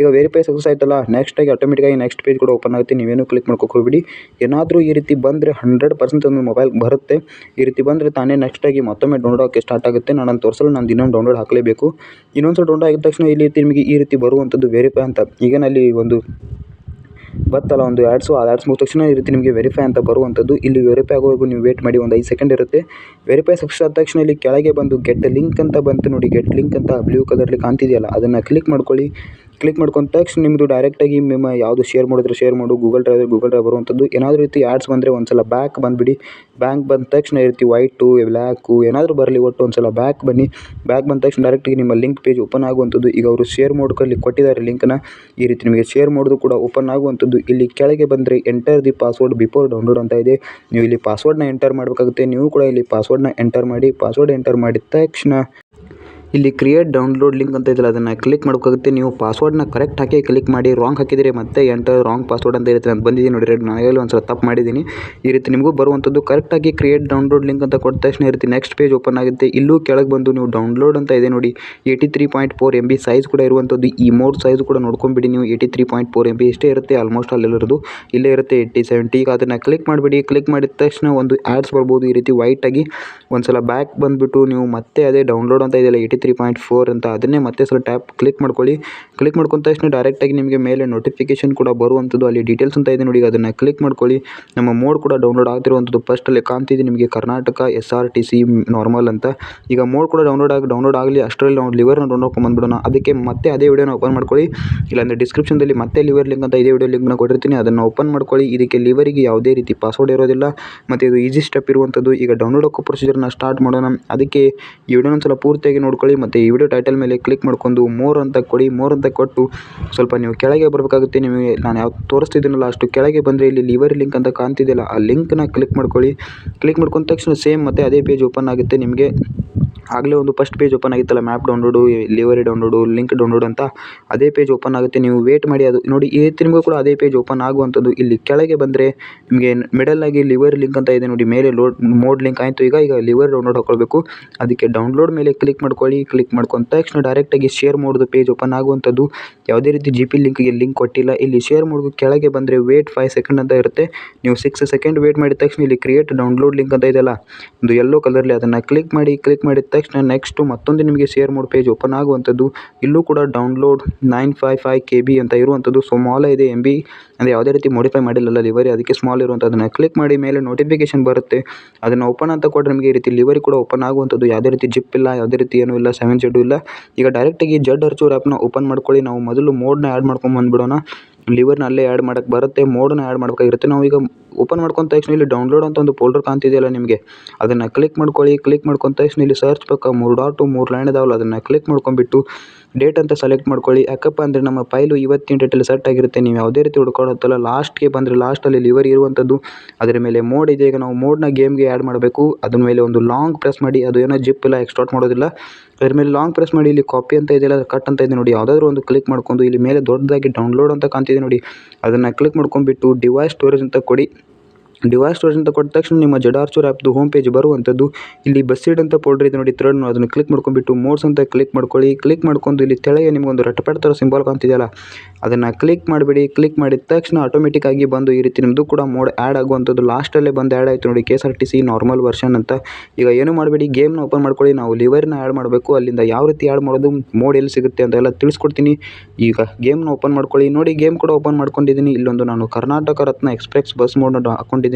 Speaker 1: ಈಗ ವೆರಿಫೈ ಸಕ್ಸಸ್ ಆಯ್ತಲ್ಲ ನೆಕ್ಸ್ಟ್ ಆಗಿ ಆಟೋಮೆಟಿಕಾಗಿ ನೆಕ್ಸ್ಟ್ ಪೇಜ್ ಕೂಡ ಓಪನ್ ಆಗುತ್ತೆ. ನೀವೇನು ಕ್ಲಿಕ್ ಮಾಡ್ಕೋಕೆ ಹೋಗ್ಬಿಡಿ. ಏನಾದರೂ ಈ ರೀತಿ ಬಂದರೆ ಹಂಡ್ರೆಡ್ ಪರ್ಸೆಂಟ್ ಒಂದು ಮೊಬೈಲ್ ಬರುತ್ತೆ. ಈ ರೀತಿ ಬಂದರೆ ತಾನೇ ನೆಕ್ಸ್ಟಾಗಿ ಮತ್ತೊಮ್ಮೆ ಡೌನ್ಲೋಡ್ ಆಗೋಕ್ಕೆ ಸ್ಟಾರ್ಟ್ ಆಗುತ್ತೆ. ನಾನು ತೋರಿಸಲು ನಾನು ಇನ್ನೊಂದು ಡೌನ್ಲೋಡ್ ಹಾಕಲೇಬೇಕು. ಇನ್ನೊಂದು ಸಲ ಡೌನ್ಲೋಡ್ ಆಗಿದ ತಕ್ಷಣ ಇಲ್ಲಿ ರೀತಿ ನಿಮಗೆ ಈ ರೀತಿ ಬರುವಂಥದ್ದು ವೆರಿಫೈ ಅಂತ. ಈಗೇನಲ್ಲಿ ಒಂದು ಬತ್ತಲ್ಲ, ಒಂದು ಆ್ಯಡ್ಸು ಆ ಆ್ಯಡ್ಸ್ ಮುಗಿದ ತಕ್ಷಣ ಈ ರೀತಿ ನಿಮಗೆ ವೆರಿಫೈ ಅಂತ ಬರುವಂಥದ್ದು ಇಲ್ಲಿ ವೆರಿಫೈ ಆಗೋವರೆಗೂ ನೀವು ವೇಟ್ ಮಾಡಿ ಒಂದು ಐದು ಸೆಕೆಂಡ್ ಇರುತ್ತೆ. ವೆರಿಫೈ ಸಕ್ಸಸ್ ಆದ ತಕ್ಷಣ ಇಲ್ಲಿ ಕೆಳಗೆ ಬಂದು ಗೆಟ್ ಲಿಂಕ್ ಅಂತ ಬಂತು ನೋಡಿ. ಗೆಟ್ ಲಿಂಕ್ ಅಂತ ಬ್ಲೂ ಕಲರಲ್ಲಿ ಕಾಣ್ತಿದೆಯಲ್ಲ, ಅದನ್ನು ಕ್ಲಿಕ್ ಮಾಡ್ಕೊಳ್ಳಿ. ಕ್ಲಿಕ್ ಮಾಡ್ಕೊಂಡ ತಕ್ಷಣ ನಿಮ್ಮದು ಡೈರೆಕ್ಟಾಗಿ ನಿಮ್ಮ ಯಾವುದು ಶೇರ್ ಮಾಡಿದ್ರೆ ಶೇರ್ ಮಾಡು ಗೂಗಲ್ ಡ್ರೈವ್ ಗೂಗಲ್ ಡ್ರೈವ್ ಬರುವಂಥದ್ದು. ಏನಾದರೂ ರೀತಿ ಆ್ಯಡ್ಸ್ ಬಂದರೆ ಒಂದು ಸಲ ಬ್ಯಾಕ್ ಬಂದುಬಿಡಿ. ಬ್ಯಾಂಕ್ ಬಂದ ತಕ್ಷಣ ಈ ರೀತಿ ವೈಟು ಬ್ಲ್ಯಾಕು ಏನಾದರೂ ಬರಲಿ ಒಟ್ಟು ಒಂದು ಸಲ ಬ್ಯಾಕ್ ಬನ್ನಿ. ಬ್ಯಾಕ್ ಬಂದ ತಕ್ಷಣ ಡೈರೆಕ್ಟಾಗಿ ನಿಮ್ಮ ಲಿಂಕ್ ಪೇಜ್ ಓಪನ್ ಆಗುವಂಥದ್ದು. ಈಗ ಅವರು ಶೇರ್ ಮೋಡ್ಕಲ್ಲಿ ಕೊಟ್ಟಿದ್ದಾರೆ ಲಿಂಕ್ನ ಈ ರೀತಿ ನಿಮಗೆ ಶೇರ್ ಮಾಡೋದು ಕೂಡ ಓಪನ್ ಆಗುವಂಥದ್ದು. ಇಲ್ಲಿ ಕೆಳಗೆ ಬಂದರೆ enter the password before download ಅಂತ ಇದೆ. ನೀವು ಇಲ್ಲಿ ಪಾಸ್ವರ್ಡ್ನ ಎಂಟರ್ ಮಾಡಬೇಕಾಗುತ್ತೆ. ನೀವು ಕೂಡ ಇಲ್ಲಿ ಪಾಸ್ವರ್ಡ್ನ ಎಂಟರ್ ಮಾಡಿ ಪಾಸ್ವರ್ಡ್ ಎಂಟರ್ ಮಾಡಿದ ತಕ್ಷಣ ಇಲ್ಲಿ ಕ್ರಿಯೇಟ್ ಡೌನ್ಲೋಡ್ ಲಿಂಕ್ ಅಂತ ಇದೆಯಲ್ಲ, ಅದನ್ನು ಕ್ಲಿಕ್ ಮಾಡಬೇಕಾಗುತ್ತೆ ನೀವು ಪಾಸ್ವರ್ಡ್ನ ಕರೆಕ್ಟ್ ಹಾಕಿ ಕ್ಲಿಕ್ ಮಾಡಿ ರಾಂಗ್ ಹಾಕಿದರೆ ಮತ್ತೆ ಎಂಟರ್ ರಾಂಗ್ ಪಾಸ್ವರ್ಡ್ ಅಂತ ಇರುತ್ತೆ ಅಂತ ಬಂದಿದ್ದೀನಿ ನೋಡಿ. ನಾನಾಗಲೇ ಒಂದು ಸಲ ತಪ್ಪು ಮಾಡಿದ್ದೀನಿ. ಈ ರೀತಿ ನಿಮಗೂ ಬರುವಂಥದ್ದು ಕರೆಕ್ಟಾಗಿ ಕ್ರಿಯೇಟ್ ಡೌನ್ಲೋಡ್ ಲಿಂಕ್ ಅಂತ ಕೊಟ್ಟ ತಕ್ಷಣ ಈ ರೀತಿ ನೆಕ್ಸ್ಟ್ ಪೇಜ್ ಓಪನ್ ಆಗುತ್ತೆ. ಇಲ್ಲೂ ಕೆಳಗೆ ಬಂದು ನೀವು ಡೌನ್ಲೋಡ್ ಅಂತ ಇದೆ ನೋಡಿ. Eighty three point four M B size ಕೂಡ ಇರುವಂಥದ್ದು. ಈ ಮೋಡ್ ಸೈಜ್ ಕೂಡ ನೋಡ್ಕೊಂಬಿಡಿ ನೀವು. Eighty three point four M B ಇಷ್ಟೇ ಇರುತ್ತೆ ಆಲ್ಮೋಸ್ಟ್ ಅಲ್ಲೆಲ್ಲರದು ಇಲ್ಲೇ ಇರುತ್ತೆ ಏಯ್ಟಿ ಸೆವೆಂಟಿ ಈಗ ಅದನ್ನು ಕ್ಲಿಕ್ ಮಾಡಿಬಿಡಿ. ಕ್ಲಿಕ್ ಮಾಡಿದ ತಕ್ಷಣ ಒಂದು ಆ್ಯಡ್ಸ್ ಬರ್ಬೋದು. ಈ ರೀತಿ ವೈಟ್ ಒಂದು ಸಲ ಬ್ಯಾಕ್ ಬಂದುಬಿಟ್ಟು ನೀವು ಮತ್ತೆ ಅದೇ ಡೌನ್ಲೋಡ್ ಅಂತ ಇದೆಯಲ್ಲ ಏಯ್ಟಿ ತ್ರೀ ಪಾಯಿಂಟ್ ಫೋರ್ ಅಂತ ಅದನ್ನೇ ಮತ್ತೆ ಸಲ ಟ್ಯಾಪ್ ಕ್ಲಿಕ್ ಮಾಡ್ಕೊಳ್ಳಿ. ಕ್ಲಿಕ್ ಮಾಡ್ಕೊಂತ ತಕ್ಷಣ ಡೈರೆಕ್ಟಾಗಿ ನಿಮಗೆ ಮೇಲೆ ನೋಟಿಫಿಕೇಶನ್ ಕೂಡ ಬರುವಂಥದ್ದು. ಅಲ್ಲಿ ಡೀಟೇಲ್ಸ್ ಅಂತ ಇದೆ ನೋಡಿ, ಅದನ್ನು ಕ್ಲಿಕ್ ಮಾಡ್ಕೊಳ್ಳಿ. ನಮ್ಮ ಮೋಡ್ ಕೂಡ ಡೌನ್ಲೋಡ್ ಆಗ್ತಿರುವಂಥದ್ದು. ಫಸ್ಟಲ್ಲಿ ಕಾಣ್ತಿದೆ ನಿಮಗೆ Karnataka S R T C normal ಅಂತ. ಈಗ ಮೋಡ್ ಕೂಡ ಡೌನ್ಲೋಡ್ ಆಗಿ ಡೌನ್ಲೋಡ್ ಆಗಲಿ, ಅಷ್ಟರಲ್ಲಿ ನಾವು ಲಿವರ್ನ ಡೌನ್ಲೋಡ್ ಬಂದ್ಬಿಡೋಣ. ಅದಕ್ಕೆ ಮತ್ತೆ ಅದೇ ವಿಡಿಯೋನ ಓಪನ್ ಮಾಡ್ಕೊಳ್ಳಿ. ಇಲ್ಲಾಂದರೆ ಡಿಸ್ಕ್ರಿಪ್ಷನ್ದಲ್ಲಿ ಮತ್ತೆ ಲಿವರ್ ಲಿಂಕ್ ಅಂತ ಇದೇ ವಿಡಿಯೋ ಲಿಂಕ್ನ ಕೊಟ್ಟಿರ್ತೀನಿ. ಅದನ್ನು ಓಪನ್ ಮಾಡ್ಕೊಳ್ಳಿ. ಇದಕ್ಕೆ ಲಿವರಿಗೆ ಯಾವುದೇ ರೀತಿ ಪಾಸ್ವರ್ಡ್ ಇರೋದಿಲ್ಲ. ಮತ್ತು ಇದು ಈಸಿ ಸ್ಟೆಪ್ ಇರುವಂಥದ್ದು. ಈಗ ಡೌನ್ಲೋಡ್ ಪ್ರೊಸೀಜರ್ನ ಸ್ಟಾರ್ಟ್ ಮಾಡೋಣ. ಅದಕ್ಕೆ ಈ ವಿಡಿಯೋನ ಒಂದ್ಸಲ ಪೂರ್ತಿಯಾಗಿ ನೋಡ್ಕೊಳ್ಳಿ. ಮತ್ತು ಈ ವಿಡಿಯೋ ಟೈಟಲ್ ಮೇಲೆ ಕ್ಲಿಕ್ ಮಾಡ್ಕೊಂಡು ಮೋರ್ ಅಂತ ಕೊಡಿ, ಮೋರ್ ಅಂತ ಕೊಟ್ಟು ಸ್ವಲ್ಪ ನೀವು ಕೆಳಗೆ ಬರಬೇಕಾಗುತ್ತೆ. ನಿಮಗೆ ನಾನು ಯಾವ ತೋರಿಸ್ತಿದ್ದೀನಲ್ಲ, ಅಷ್ಟು ಕೆಳಗೆ ಬಂದರೆ ಇಲ್ಲಿ ಲಿವರ್ ಲಿಂಕ್ ಅಂತ ಕಾಣ್ತಿದೆಯಲ್ಲ, ಆ ಲಿಂಕ್ನ ಕ್ಲಿಕ್ ಮಾಡ್ಕೊಳ್ಳಿ. ಕ್ಲಿಕ್ ಮಾಡ್ಕೊಂಡ ತಕ್ಷಣ ಸೇಮ್ ಮತ್ತೆ ಅದೇ ಪೇಜ್ ಓಪನ್ ಆಗುತ್ತೆ ನಿಮಗೆ. ಆಗಲೇ ಒಂದು ಫಸ್ಟ್ ಪೇಜ್ ಓಪನ್ ಆಗಿತ್ತಲ್ಲ map download livery download link download ಅಂತ. ಅದೇ ಪೇಜ್ ಓಪನ್ ಆಗುತ್ತೆ, ನೀವು ವೇಟ್ ಮಾಡಿ ಅದು. ನೋಡಿ, ಈ ತಿರುಗೂ ಕೂಡ ಅದೇ ಪೇಜ್ ಓಪನ್ ಆಗುವಂಥದ್ದು. ಇಲ್ಲಿ ಕೆಳಗೆ ಬಂದರೆ ನಿಮಗೆ ಮಿಡಲಾಗಿ ಲಿವರ್ ಲಿಂಕ್ ಅಂತ ಇದೆ ನೋಡಿ, ಮೇಲೆ ಲೋಡ್ ಮೋಡ್ ಲಿಂಕ್ ಆಯಿತು, ಈಗ ಈಗ ಲಿವರ್ ಡೌನ್ಲೋಡ್ ಹಾಕೊಳ್ಬೇಕು. ಅದಕ್ಕೆ ಡೌನ್ಲೋಡ್ ಮೇಲೆ ಕ್ಲಿಕ್ ಮಾಡ್ಕೊಳ್ಳಿ ಕ್ಲಿಕ್ ಮಾಡ್ಕೊಂಡ ತಕ್ಷಣ ಡೈರೆಕ್ಟಾಗಿ ಶೇರ್ ಮಾಡೋದು ಪೇಜ್ ಓಪನ್ ಆಗುವಂಥದ್ದು. ಯಾವುದೇ ರೀತಿ ಜಿ ಪಿ ಲಿಂಕ್ಗೆ ಲಿಂಕ್ ಕೊಟ್ಟಿಲ್ಲ, ಇಲ್ಲಿ ಶೇರ್ ಮಾಡೋದು ಕೆಳಗೆ ಬಂದರೆ ವೇಟ್ ಫೈವ್ ಸೆಕೆಂಡ್ ಅಂತ ಇರುತ್ತೆ. ನೀವು ಸಿಕ್ಸ್ ಸೆಕೆಂಡ್ ವೇಟ್ ಮಾಡಿದ ತಕ್ಷಣ ಇಲ್ಲಿ ಕ್ರಿಯೇಟ್ ಡೌನ್ಲೋಡ್ ಲಿಂಕ್ ಅಂತ ಇದೆಯಲ್ಲ, ಒಂದು ಯೆಲ್ಲೋ ಕಲರ್ಲಿ ಅದನ್ನು ಕ್ಲಿಕ್ ಮಾಡಿ ಕ್ಲಿಕ್ ಮಾಡಿದ ತಕ್ಷಣ ನೆಕ್ಸ್ಟು ಮತ್ತೊಂದು ನಿಮಗೆ ಶೇರ್ ಮೋಡ್ ಪೇಜ್ ಓಪನ್ ಆಗುವಂಥದ್ದು. ಇಲ್ಲೂ ಕೂಡ download nine five five K B ಅಂತ ಇರುವಂಥದ್ದು. ಸ್ಮಾಲ್ ಇದೆ ಎಂ ಬಿ ಅಂದರೆ ಯಾವುದೇ ರೀತಿ ಮೋಡಿಫೈ ಮಾಡಿಲ್ಲ ಲಿವರಿ ಅದಕ್ಕೆ ಸ್ಮಾಲ್ ಇರುವಂಥದ್ದನ್ನು ಕ್ಲಿಕ್ ಮಾಡಿ, ಮೇಲೆ ನೋಟಿಫಿಕೇಶನ್ ಬರುತ್ತೆ. ಅದನ್ನು ಓಪನ್ ಅಂತ ಕೊಟ್ಟರೆ ನಿಮಗೆ ಈ ರೀತಿ ಲಿವರಿ ಕೂಡ ಓಪನ್ ಆಗುವಂಥದ್ದು. ಯಾವುದೇ ರೀತಿ ಜಿಪ್ ಇಲ್ಲ, ಯಾವುದೇ ರೀತಿ ಏನೂ ಇಲ್ಲ ಸೆವೆನ್ ಜೆಡ್ಡು ಇಲ್ಲ. ಈಗ ಡೈರೆಕ್ಟಾಗಿ ಜಡ್ ಅರ್ಚೂರ್ ಆ್ಯಪ್ನ ಓಪನ್ ಮಾಡ್ಕೊಳ್ಳಿ. ನಾವು ಮೊದಲು ಮೋಡ್ನ ಆ್ಯಡ್ ಮಾಡ್ಕೊಂಡು ಬಂದುಬಿಡೋಣ. ಲಿವರ್ನ ಅಲ್ಲೇ ಆ್ಯಡ್ ಮಾಡೋಕ್ಕೆ ಬರುತ್ತೆ, ಮೋಡನ್ನ ಆ್ಯಡ್ ಮಾಡಬೇಕಾಗಿರುತ್ತೆ ನಾವು ಈಗ ಓಪನ್ ಮಾಡ್ಕೊಂಡ ತಕ್ಷಣ ಇಲ್ಲಿ ಡೌನ್ಲೋಡ್ ಅಂತ ಒಂದು ಫೋಲ್ಡರ್ ಕಾಣ್ತಿದೆಯಲ್ಲ ನಿಮಗೆ? ಅದನ್ನು ಕ್ಲಿಕ್ ಮಾಡ್ಕೊಳ್ಳಿ ಕ್ಲಿಕ್ ಮಾಡ್ಕೊಂಡ ತಕ್ಷಣ ಇಲ್ಲಿ ಸರ್ಚ್ ಪಕ್ಕ ಮೂರು ಡಾಟು ಮೂರು ಲೈನ್ ಇದಾವಲ್ಲ, ಅದನ್ನು ಕ್ಲಿಕ್ ಮಾಡ್ಕೊಂಬಿಟ್ಟು ಡೇಟ್ ಅಂತ ಸೆಲೆಕ್ಟ್ ಮಾಡ್ಕೊಳ್ಳಿ. ಯಾಕಪ್ಪ ಅಂದರೆ ನಮ್ಮ ಫೈಲು ಇವತ್ತಿನ ಡೇಟಲ್ಲಿ ಸೆಟ್ ಆಗಿರುತ್ತೆ. ನೀವು ಯಾವುದೇ ರೀತಿ ಹುಡ್ಕೊಳ್ಳುತ್ತಲ್ಲ ಲಾಸ್ಟ್ಗೆ ಬಂದರೆ ಲಾಸ್ಟಲ್ಲಿ ಲಿವರ್ ಇರುವಂಥದ್ದು ಅದರ ಮೇಲೆ ಮೋಡ್ ಇದೆ. ಈಗ ನಾವು ಮೋಡ್ನ ಗೇಮ್ಗೆ ಆ್ಯಡ್ ಮಾಡಬೇಕು. ಅದ್ರ ಮೇಲೆ ಒಂದು ಲಾಂಗ್ ಪ್ರೆಸ್ ಮಾಡಿ. ಅದು ಏನೋ ಜಿಪ್ ಇಲ್ಲ ಎಕ್ಸ್ಟ್ರಾಟ್ ಮಾಡೋದಿಲ್ಲ. ಅದ್ರ ಮೇಲೆ ಲಾಂಗ್ ಪ್ರೆಸ್ ಮಾಡಿ. ಇಲ್ಲಿ ಕಾಪಿ ಅಂತ ಇದೆಯಲ್ಲ ಕಟ್ ಅಂತ ಇದೆ ನೋಡಿ. ಯಾವುದಾದ್ರೂ ಒಂದು ಕ್ಲಿಕ್ ಮಾಡ್ಕೊಂಡು, ಇಲ್ಲಿ ಮೇಲೆ ದೊಡ್ಡದಾಗಿ ಡೌನ್ಲೋಡ್ ಅಂತ ಕಾಣ್ತಿದೆ ನೋಡಿ. ಅದನ್ನು ಕ್ಲಿಕ್ ಮಾಡ್ಕೊಂಡ್ಬಿಟ್ಟು ಡಿವೈಸ್ ಸ್ಟೋರೇಜ್ ಅಂತ ಕೊಡಿ. ಡಿವೈಸ್ ಸ್ಟೋರ್ ಅಂತ ಕೊಟ್ಟ ತಕ್ಷಣ ನಿಮ್ಮ ಜಡಾರ್ಚೂರ್ ಆ್ಯಪ್ದು ಹೋಮ್ ಪೇಜ್ ಬರುವಂಥದ್ದು. ಇಲ್ಲಿ ಬಸ್ಸೀಡ್ ಅಂತ ಫೋಲ್ಡರ್ ಇದೆ ನೋಡಿ ತ್ರೆಡ್ ಅದನ್ನು ಕ್ಲಿಕ್ ಮಾಡ್ಕೊಂಡ್ಬಿಟ್ಟು ಮೋಡ್ಸ್ ಅಂತ ಕ್ಲಿಕ್ ಮಾಡ್ಕೊಳ್ಳಿ. ಕ್ಲಿಕ್ ಮಾಡ್ಕೊಂಡು ಇಲ್ಲಿ ತೆಳಗೆ ನಿಮಗೊಂದು ರಟಪಟ ಥರ ಸಿಂಬಲ್ ಕಾಣ್ತಿದೆಯಲ್ಲ, ಅದನ್ನು ಕ್ಲಿಕ್ ಮಾಡಿಬಿಡಿ. ಕ್ಲಿಕ್ ಮಾಡಿದ ತಕ್ಷಣ ಆಟೋಮೆಟಿಕ್ ಆಗಿ ಬಂದು ಈ ರೀತಿ ನಿಮ್ಮದು ಕೂಡ ಮೋಡ್ ಆ್ಯಡ್ ಆಗುವಂಥದ್ದು. ಲಾಸ್ಟಲ್ಲೇ ಬಂದು ಆ್ಯಡ್ ಆಯಿತು ನೋಡಿ K S R T C normal version ಅಂತ. ಈಗ ಏನು ಮಾಡಬೇಡಿ ಗೇಮ್ನ ಓಪನ್ ಮಾಡ್ಕೊಳ್ಳಿ. ನಾವು ಲಿವರ್ನ ಆ್ಯಡ್ ಮಾಡಬೇಕು. ಅಲ್ಲಿಂದ ಯಾವ ರೀತಿ ಆ್ಯಡ್ ಮಾಡೋದು ಮೋಡ್ ಎಲ್ಲಿ ಸಿಗುತ್ತೆ ಅಂತ ಎಲ್ಲ ತಿಳಿಸ್ಕೊಡ್ತೀನಿ. ಈಗ ಗೇಮ್ನ ಓಪನ್ ಮಾಡ್ಕೊಳ್ಳಿ. ನೋಡಿ ಗೇಮ್ ಕೂಡ ಓಪನ್ ಮಾಡ್ಕೊಂಡಿದ್ದೀನಿ. ಇಲ್ಲೊಂದು ನಾನು ಕರ್ನಾಟಕ ರತ್ನ ಎಕ್ಸ್ಪ್ರೆಸ್ ಬಸ್ ಮೋಡ್ನ ಹಾಕೊಂಡಿದ್ದೀನಿ.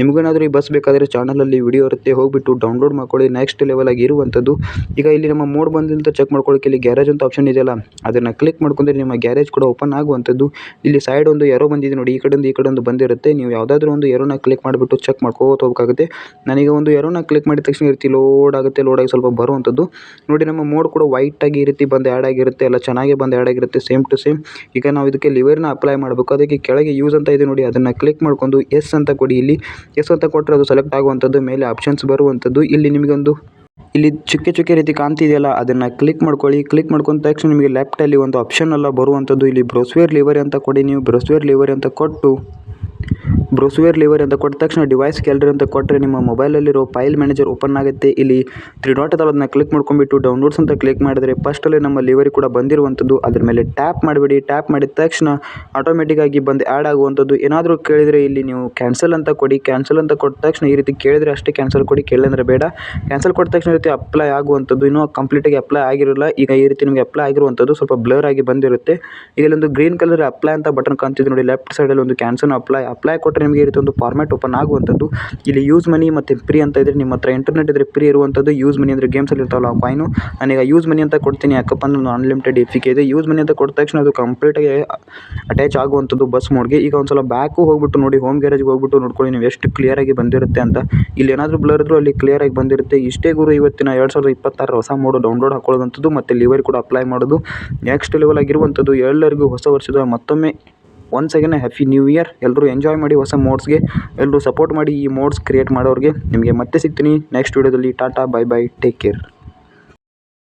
Speaker 1: ನಿಮಗೇನಾದರೂ ಈ ಬಸ್ ಬೇಕಾದರೆ ಚಾನಲಲ್ಲಿ ವಿಡಿಯೋ ಇರುತ್ತೆ, ಹೋಗಿಬಿಟ್ಟು ಡೌನ್ಲೋಡ್ ಮಾಡ್ಕೊಳ್ಳಿ. ನೆಕ್ಸ್ಟ್ ಲೆವೆಲ್ ಆಗಿ ಇರುವಂಥದ್ದು. ಈಗ ಇಲ್ಲಿ ನಮ್ಮ ಮೋಡ್ ಬಂದಂತ ಚೆಕ್ ಮಾಡ್ಕೊಳ್ಳೋಕೆ ಇಲ್ಲಿ ಗ್ಯಾರೇಜ್ ಅಂತ ಆಪ್ಷನ್ ಇದೆಯಲ್ಲ, ಅದನ್ನು ಕ್ಲಿಕ್ ಮಾಡ್ಕೊಂಡ್ರೆ ನಿಮ್ಮ ಗ್ಯಾರೇಜ್ ಕೂಡ ಓಪನ್ ಆಗುವಂಥದ್ದು. ಇಲ್ಲಿ ಸೈಡ್ ಒಂದು ಎರೋ ಬಂದಿದೆ ನೋಡಿ, ಈ ಕಡೆಯಿಂದ ಈ ಕಡೆಯಿಂದ ಬಂದಿರುತ್ತೆ. ನೀವು ಯಾವುದಾದ್ರೂ ಒಂದು ಎರೋನ ಕ್ಲಿಕ್ ಮಾಡಿಬಿಟ್ಟು ಚೆಕ್ ಮಾಡ್ಕೋತ ಹೋಗಬೇಕಾಗುತ್ತೆ. ನನಗೆ ಒಂದು ಎರೋನ ಕ್ಲಿಕ್ ಮಾಡಿದ ತಕ್ಷಣ ಈ ರೀತಿ ಲೋಡ್ ಆಗುತ್ತೆ ಲೋಡ್ ಆಗಿ ಸ್ವಲ್ಪ ಬರುವಂಥದ್ದು. ನೋಡಿ, ನಮ್ಮ ಮೋಡ್ ಕೂಡ ವೈಟಾಗಿ ಈ ರೀತಿ ಬಂದು ಆ್ಯಡ್ ಆಗಿರುತ್ತೆ, ಎಲ್ಲ ಚೆನ್ನಾಗಿ ಬಂದು ಆ್ಯಡ್ ಆಗಿರುತ್ತೆ ಸೇಮ್ ಟು ಸೇಮ್ ಈಗ ನಾವು ಇದಕ್ಕೆ ಲಿವರ್ನ ಅಪ್ಲೈ ಮಾಡಬೇಕು, ಅದಕ್ಕೆ ಕೆಳಗೆ ಯೂಸ್ ಅಂತ ಇದೆ ನೋಡಿ, ಅದನ್ನು ಕ್ಲಿಕ್ ಮಾಡ್ಕೊಂಡು ಎಸ್ ಅಂತ ಕೊಡಿ. ಇಲ್ಲಿ ಎಸ್ ಅಂತ ಕೊಟ್ಟರೆ ಅದು ಸೆಲೆಕ್ಟ್ ಆಗುವಂಥದ್ದು, ಮೇಲೆ ಆಪ್ಷನ್ಸ್ ಬರುವಂಥದ್ದು. ಇಲ್ಲಿ ನಿಮಗೊಂದು, ಇಲ್ಲಿ ಚುಕ್ಕೆ ಚುಕ್ಕೆ ರೀತಿ ಕಾಣ್ತಿದೆಯಲ್ಲ, ಅದನ್ನು ಕ್ಲಿಕ್ ಮಾಡ್ಕೊಳ್ಳಿ. ಕ್ಲಿಕ್ ಮಾಡ್ಕೊಂಡ ತಕ್ಷಣ ನಿಮಗೆ ಲೆಫ್ಟಲ್ಲಿ ಒಂದು ಆಪ್ಷನ್ ಎಲ್ಲ ಬರುವಂಥದ್ದು. ಇಲ್ಲಿ ಬ್ರೋಸ್ವೇರ್ ಲಿವರಿ ಅಂತ ಕೊಡಿ. ನೀವು ಬ್ರೋಸ್ವೇರ್ ಲಿವರಿ ಅಂತ ಕೊಟ್ಟು ಬ್ರೋಸ್ವೇರ್ ಲಿವರ್ ಅಂತ ಕೊಟ್ಟ ತಕ್ಷಣ ಡಿವೈಸ್ ಗ್ಯಾಲರಿ ಅಂತ ಕೊಟ್ಟರೆ ನಿಮ್ಮ ಮೊಬೈಲಲ್ಲಿರೋ ಫೈಲ್ ಮ್ಯಾನೇಜರ್ ಓಪನ್ ಆಗುತ್ತೆ. ಇಲ್ಲಿ ತ್ರೀ ಡಾಟ್ ಅದಾವ ಅದನ್ನ ಕ್ಲಿಕ್ ಮಾಡ್ಕೊಂಡ್ಬಿಟ್ಟು ಡೌನ್ಲೋಡ್ಸ್ ಅಂತ ಕ್ಲಿಕ್ ಮಾಡಿದ್ರೆ ಫಸ್ಟಲ್ಲಿ ನಮ್ಮ ಲಿವರಿ ಕೂಡ ಬಂದಿರುವಂಥದ್ದು. ಅದ್ರ ಮೇಲೆ ಟ್ಯಾಪ್ ಮಾಡಬೇಡಿ. ಟ್ಯಾಪ್ ಮಾಡಿದ ತಕ್ಷಣ ಆಟೋಮೆಟಿಕ್ ಆಗಿ ಬಂದು ಆ್ಯಡ್ ಆಗುವಂಥದ್ದು. ಏನಾದರೂ ಕೇಳಿದರೆ ಇಲ್ಲಿ ನೀವು ಕ್ಯಾನ್ಸಲ್ ಅಂತ ಕೊಡಿ. ಕ್ಯಾನ್ಸಲ್ ಅಂತ ಕೊಟ್ಟ ತಕ್ಷಣ ಈ ರೀತಿ ಕೇಳಿದರೆ ಅಷ್ಟೇ ಕ್ಯಾನ್ಸಲ್ ಕೊಡಿ. ಕೇಳಿದ್ರೆ ಬೇಡ. ಕ್ಯಾನ್ಸಲ್ ಕೊಟ್ಟ ತಕ್ಷಣ ಈ ರೀತಿ ಅಪ್ಲೈ ಆಗುವಂಥದ್ದು. ಇನ್ನೂ ಕಂಪ್ಲೀಟಾಗಿ ಅಪ್ಲೈ ಆಗಿರಲ್ಲ. ಈಗ ಈ ರೀತಿ ನಿಮಗೆ ಅಪ್ಲೈ ಆಗಿರುವಂಥದ್ದು ಸ್ವಲ್ಪ ಬ್ಲರ್ ಆಗಿ ಬಂದಿರುತ್ತೆ. ಈಗ ಇಲ್ಲೊಂದು ಗ್ರೀನ್ ಕಲರ್ ಅಪ್ಲೈ ಅಂತ ಬಟನ್ ಕಾಣ್ತಿದೆ ನೋಡಿ. ಲೆಫ್ಟ್ ಸೈಡಲ್ಲಿ ಒಂದು ಕ್ಯಾನ್ಸಲ್ ಅಪ್ಲೈ ಅಪ್ಲೈ ಕೊಟ್ಟರೆ ನಿಮಗೆ ಈ ರೀತಿ ಒಂದು ಫಾರ್ಮ್ಯಾಟ್ ಓಪನ್ ಆಗುವಂಥದ್ದು. ಇಲ್ಲಿ ಯೂಸ್ ಮನಿ ಮತ್ತು ಫ್ರೀ ಅಂತ ಇದ್ರೆ ನಿಮ್ಮ ಹತ್ರ ಇಂಟರ್ನೆಟ್ ಇದ್ದರೆ ಫ್ರೀ ಇರುವಂಥದ್ದು. ಯೂಸ್ ಮನಿ ಅಂದರೆ ಗೇಮ್ಸಲ್ಲಿ ಇರ್ತಾವಲ್ಲ ಆ ಕಾಯಿನು ನಾನೀಗ ಯೂಸ್ ಮನಿ ಅಂತ ಕೊಡ್ತೀನಿ. ಯಾಕಪ್ಪ ಅಂದ್ರೆ ಅನ್ಲಿಮಿಟೆಡ್ ಎಫಿಕೆ ಇದೆ. ಯೂಸ್ ಮನಿ ಅಂತ ಕೊಟ್ಟ ತಕ್ಷಣ ಅದು ಕಂಪ್ಲೀಟಾಗಿ ಅಟ್ಯಾಚ್ ಆಗುವಂಥದ್ದು ಬಸ್ ಮೋಡ್ಗೆ ಈಗ ಒಂದು ಸಲ ಬ್ಯಾಕು ಹೋಗ್ಬಿಟ್ಟು ನೋಡಿ ಹೋಮ್ ಗ್ಯಾರೇಜ್ಗೆ ಹೋಗ್ಬಿಟ್ಟು ನೋಡ್ಕೊಳ್ಳಿ ನೀವು ಎಷ್ಟು ಕ್ಲಿಯರಾಗಿ ಬಂದಿರುತ್ತೆ ಅಂತ. ಇಲ್ಲಿ ಏನಾದರೂ ಬ್ಲರ್ ಇದ್ರೂ ಅಲ್ಲಿ ಕ್ಲಿಯರಾಗಿ ಬಂದಿರುತ್ತೆ. ಇಷ್ಟೇ ಗುರು ಇವತ್ತಿನ ಎರಡು ಸಾವಿರದ ಇಪ್ಪತ್ತಾರು ಹೊಸ ಮೋಡು ಡೌನ್ಲೋಡ್ ಹಾಕೊಳ್ಳೋದಂಥದ್ದು ಮತ್ತು ಲಿವರ್ ಕೂಡ ಅಪ್ಲೈ ಮಾಡೋದು. ನೆಕ್ಸ್ಟ್ ಲೆವೆಲ್ ಆಗಿರುವಂಥದ್ದು. ಎಲ್ಲರಿಗೂ ಹೊಸ ವರ್ಷದ ಮತ್ತೊಮ್ಮೆ once again happy new year ಎಲ್ಲರೂ ಎಂಜಾಯ್ ಮಾಡಿ ಹೊಸ ಮೋಡ್ಸ್ಗೆ ಎಲ್ಲರೂ ಸಪೋರ್ಟ್ ಮಾಡಿ ಈ ಮೋಡ್ಸ್ ಕ್ರಿಯೇಟ್ ಮಾಡೋರಿಗೆ. ನಿಮಗೆ ಮತ್ತೆ ಸಿಗ್ತೀನಿ ನೆಕ್ಸ್ಟ್ ವೀಡಿಯೋದಲ್ಲಿ tata bye bye take care